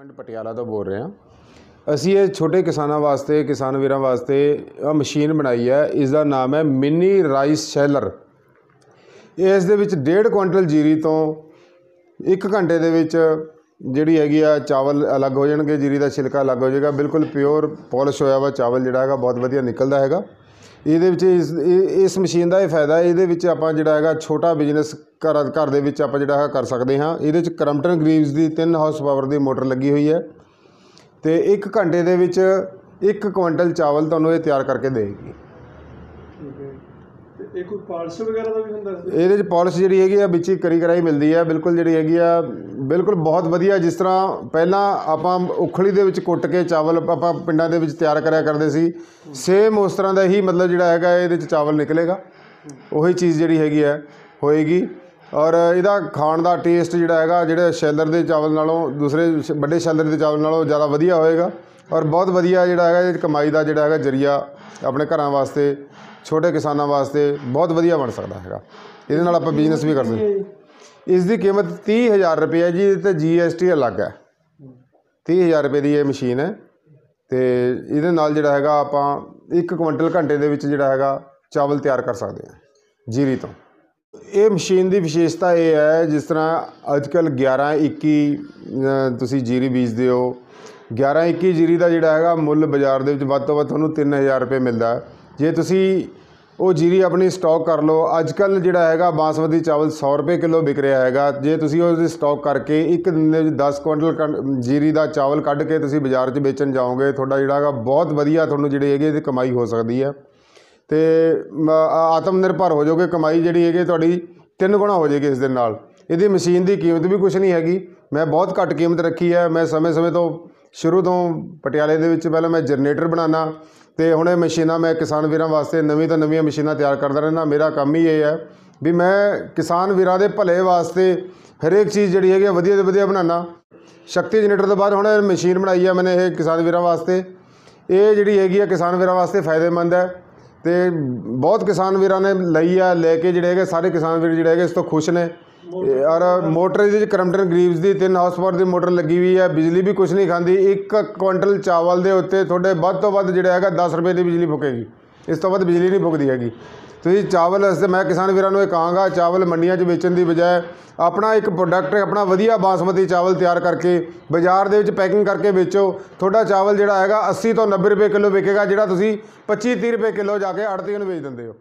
Point Patiala ਤੋਂ ਬੋਲ ਰਹੇ। ਹਾਂ ਅਸੀਂ ਇਹ ਛੋਟੇ ਕਿਸਾਨਾਂ ਵਾਸਤੇ, ਕਿਸਾਨ ਵੀਰਾਂ ਵਾਸਤੇ ਇਹ ਮਸ਼ੀਨ ਬਣਾਈ ਹੈ। ਇਸ ਦਾ ਨਾਮ ਹੈ ਮਿੰਨੀ ਰਾਈਸ ਸ਼ੈਲਰ। ਇਸ ਦੇ ਵਿੱਚ 1.5 ਕੁਇੰਟਲ ਜੀਰੀ ਤੋਂ 1 ਘੰਟੇ ਦੇ ਵਿੱਚ ਜਿਹੜੀ ਹੈਗੀ ਆ, ਚਾਵਲ ਅਲੱਗ ਹੋ ਜਾਣਗੇ, ਜੀਰੀ ਦਾ ਛਿਲਕਾ ਅਲੱਗ ਹੋ ਜਾਏਗਾ। ਬਿਲਕੁਲ ਪਿਓਰ, ਪਾਲਿਸ਼ ਹੋਇਆ ਵਾ ਚਾਵਲ ਜਿਹੜਾ ਹੈਗਾ, ਬਹੁਤ ਵਧੀਆ ਨਿਕਲਦਾ ਹੈਗਾ। ਇਹਦੇ ਵਿੱਚ ਇਸ ਇਸ ਮਸ਼ੀਨ ਦਾ ਇਹ ਫਾਇਦਾ, ਇਹਦੇ ਵਿੱਚ ਆਪਾਂ ਜਿਹੜਾ ਹੈਗਾ ਛੋਟਾ ਬਿਜ਼ਨਸ ਘਰ ਘਰ ਦੇ ਵਿੱਚ ਆਪਾਂ ਜਿਹੜਾ ਹੈਗਾ ਕਰ ਸਕਦੇ ਹਾਂ। ਇਹਦੇ ਵਿੱਚ ਕਰਮਟਨ ਗਰੀਵਸ ਦੀ 3 ਹਾਰਸ ਪਾਵਰ ਦੀ ਮੋਟਰ ਲੱਗੀ ਹੋਈ ਹੈ ਤੇ 1 ਘੰਟੇ ਦੇ ਵਿੱਚ 1 ਕੁਇੰਟਲ ਚਾਵਲ ਤੁਹਾਨੂੰ ਇਹ ਤਿਆਰ ਕਰਕੇ ਦੇਵੇਗੀ। ਠੀਕ ਹੈ। ਇਹ ਕੋਈ ਪਾਲਿਸ਼ ਵਗੈਰਾ ਦਾ ਵੀ ਹੁੰਦਾ ਇਹਦੇ 'ਚ ਪਾਲਿਸ਼ ਜਿਹੜੀ ਹੈਗੀ ਆ, ਵਿੱਚ ਹੀ ਕਰੀ ਕਰਾਈ ਮਿਲਦੀ ਹੈ ਬਿਲਕੁਲ ਜਿਹੜੀ ਹੈਗੀ ਆ, ਬਿਲਕੁਲ ਬਹੁਤ ਵਧੀਆ। ਜਿਸ ਤਰ੍ਹਾਂ ਪਹਿਲਾਂ ਆਪਾਂ ਉਖਲੀ ਦੇ ਵਿੱਚ ਕੁੱਟ ਕੇ ਚਾਵਲ ਆਪਾਂ ਪਿੰਡਾਂ ਦੇ ਵਿੱਚ ਤਿਆਰ ਕਰਿਆ ਕਰਦੇ ਸੀ ਸੇਮ ਉਸ ਤਰ੍ਹਾਂ ਦਾ ਹੀ ਮਤਲਬ ਜਿਹੜਾ ਹੈਗਾ, ਇਹਦੇ 'ਚ ਚਾਵਲ ਨਿਕਲੇਗਾ। ਉਹੀ ਚੀਜ਼ ਜਿਹੜੀ ਹੈਗੀ ਹੈ ਹੋਏਗੀ। ਔਰ ਇਹਦਾ ਖਾਣ ਦਾ ਟੇਸਟ ਜਿਹੜਾ ਹੈਗਾ, ਜਿਹੜੇ ਸ਼ੈਲਰ ਦੇ ਚਾਵਲ ਨਾਲੋਂ, ਦੂਸਰੇ ਸ਼- ਵੱਡੇ ਸ਼ੈਲਰ ਦੇ ਚਾਵਲ ਨਾਲੋਂ ਜ਼ਿਆਦਾ ਵਧੀਆ ਹੋਏਗਾ। ਔਰ ਬਹੁਤ ਵਧੀਆ ਜਿਹੜਾ ਹੈਗਾ, ਇਹ ਕਮਾਈ ਦਾ ਜਿਹੜਾ ਹੈਗਾ ਜਰੀਆ ਆਪਣੇ ਘਰਾਂ ਵਾਸਤੇ, ਛੋਟੇ ਕਿਸਾਨਾਂ ਵਾਸਤੇ ਬਹੁਤ ਵਧੀਆ ਬਣ ਸਕਦਾ ਹੈਗਾ। ਇਹਦੇ ਨਾਲ ਆਪਾਂ ਬਿਜ਼ਨਸ ਵੀ ਕਰ ਸਕਦੇ ਇਸ ਦੀ ਕੀਮਤ 30000 ਰੁਪਏ ਹੈ ਜੀ, ਇਹਦੇ ਤੇ ਜੀਐਸਟੀ ਅਲੱਗ ਹੈ। 30000 ਰੁਪਏ ਦੀ ਇਹ ਮਸ਼ੀਨ ਹੈ ਤੇ ਇਹਦੇ ਨਾਲ ਜਿਹੜਾ ਹੈਗਾ ਆਪਾਂ 1 ਕੁਇੰਟਲ ਘੰਟੇ ਦੇ ਵਿੱਚ ਜਿਹੜਾ ਹੈਗਾ ਚਾਵਲ ਤਿਆਰ ਕਰ ਸਕਦੇ ਹਾਂ, ਜੀਰੀ ਤੋਂ। ਇਹ ਮਸ਼ੀਨ ਦੀ ਵਿਸ਼ੇਸ਼ਤਾ ਇਹ ਹੈ, ਜਿਸ ਤਰ੍ਹਾਂ ਅੱਜ ਕੱਲ 11 21 ਤੁਸੀਂ ਜੀਰੀ ਬੀਜਦੇ ਹੋ 11 21 ਜੀਰੀ ਦਾ ਜਿਹੜਾ ਹੈਗਾ ਮੁੱਲ ਬਾਜ਼ਾਰ ਦੇ ਵਿੱਚ ਵੱਧ ਤੋਂ ਵੱਧ ਤੁਹਾਨੂੰ 3000 ਰੁਪਏ ਮਿਲਦਾ ਜੇ ਤੁਸੀਂ ਉਹ ਜੀਰੀ ਆਪਣੀ ਸਟਾਕ ਕਰ ਲਓ ਅੱਜ ਕੱਲ ਜਿਹੜਾ ਹੈਗਾ ਬਾਸਮਤੀ ਚਾਵਲ 100 ਰੁਪਏ ਕਿਲੋ ਵਿਕ ਰਿਹਾ ਹੈਗਾ। ਜੇ ਤੁਸੀਂ ਉਹਦੀ ਸਟਾਕ ਕਰਕੇ ਇੱਕ ਦਿਨ ਦੇ ਵਿੱਚ 10 ਕੁਇੰਟਲ ਕਣ- ਜੀਰੀ ਦਾ ਚਾਵਲ ਕੱਢ ਕੇ ਤੁਸੀਂ ਬਾਜ਼ਾਰ 'ਚ ਵੇਚਣ ਜਾਓਗੇ, ਤੁਹਾਡਾ ਜਿਹੜਾ ਹੈਗਾ ਬਹੁਤ ਵਧੀਆ ਤੁਹਾਨੂੰ ਜਿਹੜੀ ਹੈਗੀ ਇਹਦੀ ਕਮਾਈ ਹੋ ਸਕਦੀ ਹੈ। ਤੇ ਮ- ਆਤਮ ਨਿਰਭਰ ਹੋ ਜਾਓਗੇ, ਕਮਾਈ ਜਿਹੜੀ ਹੈਗੀ ਤੁਹਾਡੀ ਤਿੰਨ ਗੁਣਾ ਹੋ ਜਾਏਗੀ ਇਸ ਦੇ ਨਾਲ। ਇਹਦੀ ਮਸ਼ੀਨ ਦੀ ਕੀਮਤ ਵੀ ਕੁਝ ਨਹੀਂ ਹੈਗੀ। ਮੈਂ ਬਹੁਤ ਘੱਟ ਕੀਮਤ ਰੱਖੀ ਹੈ। ਮੈਂ ਸਮੇਂ-ਸਮੇਂ ਤੋਂ ਸ਼ੁਰੂ ਤੋਂ ਪਟਿਆਲੇ ਦੇ ਵਿੱਚ ਪਹਿਲਾਂ ਮੈਂ ਜਨਰੇਟਰ ਬਣਾਉਣਾ ਤੇ ਹੁਣ ਇਹ ਮਸ਼ੀਨਾਂ ਮੈਂ ਕਿਸਾਨ ਵੀਰਾਂ ਵਾਸਤੇ ਨਵੀਂ ਤੋਂ ਨਵੀਆਂ ਮਸ਼ੀਨਾਂ ਤਿਆਰ ਕਰਦਾ ਰਹਿੰਦਾ। ਮੇਰਾ ਕੰਮ ਹੀ ਇਹ ਹੈ ਵੀ ਮੈਂ ਕਿਸਾਨ ਵੀਰਾਂ ਦੇ ਭਲੇ ਵਾਸਤੇ ਹਰੇਕ ਚੀਜ਼ ਜਿਹੜੀ ਹੈਗੀ ਆ ਵਧੀਆ ਤੋਂ ਵਧੀਆ ਬਣਾਉਣਾ ਸ਼ਕਤੀ ਜਨਰੇਟਰ ਤੋਂ ਬਾਅਦ ਹੁਣ ਇਹ ਮਸ਼ੀਨ ਬਣਾਈ ਆ ਮੈਨੇ ਇਹ ਕਿਸਾਨ ਵੀਰਾਂ ਵਾਸਤੇ। ਇਹ ਜਿਹੜੀ ਹੈਗੀ ਆ ਕਿਸਾਨ ਵੀਰਾਂ ਵਾਸਤੇ ਫਾਇਦੇਮੰਦ ਹੈ ਤੇ ਬਹੁਤ ਕਿਸਾਨ ਵੀਰਾਂ ਨੇ ਲਈ ਆ, ਲੈ ਕੇ ਜਿਹੜੇ ਹੈਗੇ ਸਾਰੇ ਕਿਸਾਨ ਵੀਰ ਜਿਹੜੇ ਹੈਗੇ ਇਸ ਤੋਂ ਖੁਸ਼ ਨੇ। ਔਰ ਮੋਟਰ ਇਹਦੇ ਵਿੱਚ ਕਰਮਟਨ ਗਰੀਵਸ ਦੀ 3 ਹਾਰਸ ਪਾਵਰ ਦੀ ਮੋਟਰ ਲੱਗੀ ਹੋਈ ਹੈ, ਬਿਜਲੀ ਵੀ ਕੁਝ ਨਹੀਂ ਖਾਂਦੀ, ਇੱਕ ਕੁਇੰਟਲ ਚਾਵਲ ਦੇ ਉੱਤੇ ਤੁਹਾਡੇ ਵੱਧ ਤੋਂ ਵੱਧ ਜਿਹੜਾ ਹੈਗਾ 10 ਰੁਪਏ ਦੀ ਬਿਜਲੀ ਫੁਕੇਗੀ, ਇਸ ਤੋਂ ਵੱਧ ਬਿਜਲੀ ਨਹੀਂ ਫੁਕਦੀ ਹੈਗੀ। ਤੁਸੀਂ ਚਾਵਲ ਵਾਸਤੇ ਮੈਂ ਕਿਸਾਨ ਵੀਰਾਂ ਨੂੰ ਇਹ ਕਹਾਂਗਾ, ਚਾਵਲ ਮੰਡੀਆਂ 'ਚ ਵੇਚਣ ਦੀ ਬਜਾਏ ਆਪਣਾ ਇੱਕ ਪ੍ਰੋਡਕਟ ਆਪਣਾ ਵਧੀਆ ਬਾਸਮਤੀ ਚਾਵਲ ਤਿਆਰ ਕਰਕੇ ਬਾਜ਼ਾਰ ਦੇ ਵਿੱਚ ਪੈਕਿੰਗ ਕਰਕੇ ਵੇਚੋ। ਤੁਹਾਡਾ ਚਾਵਲ ਜਿਹੜਾ ਹੈਗਾ 80 ਤੋਂ 90 ਰੁਪਏ ਕਿਲੋ ਵਿਕੇਗਾ, ਜਿਹੜਾ ਤੁਸੀਂ 25 30 ਰੁਪਏ ਕਿਲੋ ਜਾ ਕੇ ਆੜਤੀਆਂ ਨੂੰ ਵੇਚ ਦਿੰਦੇ ਹੋ।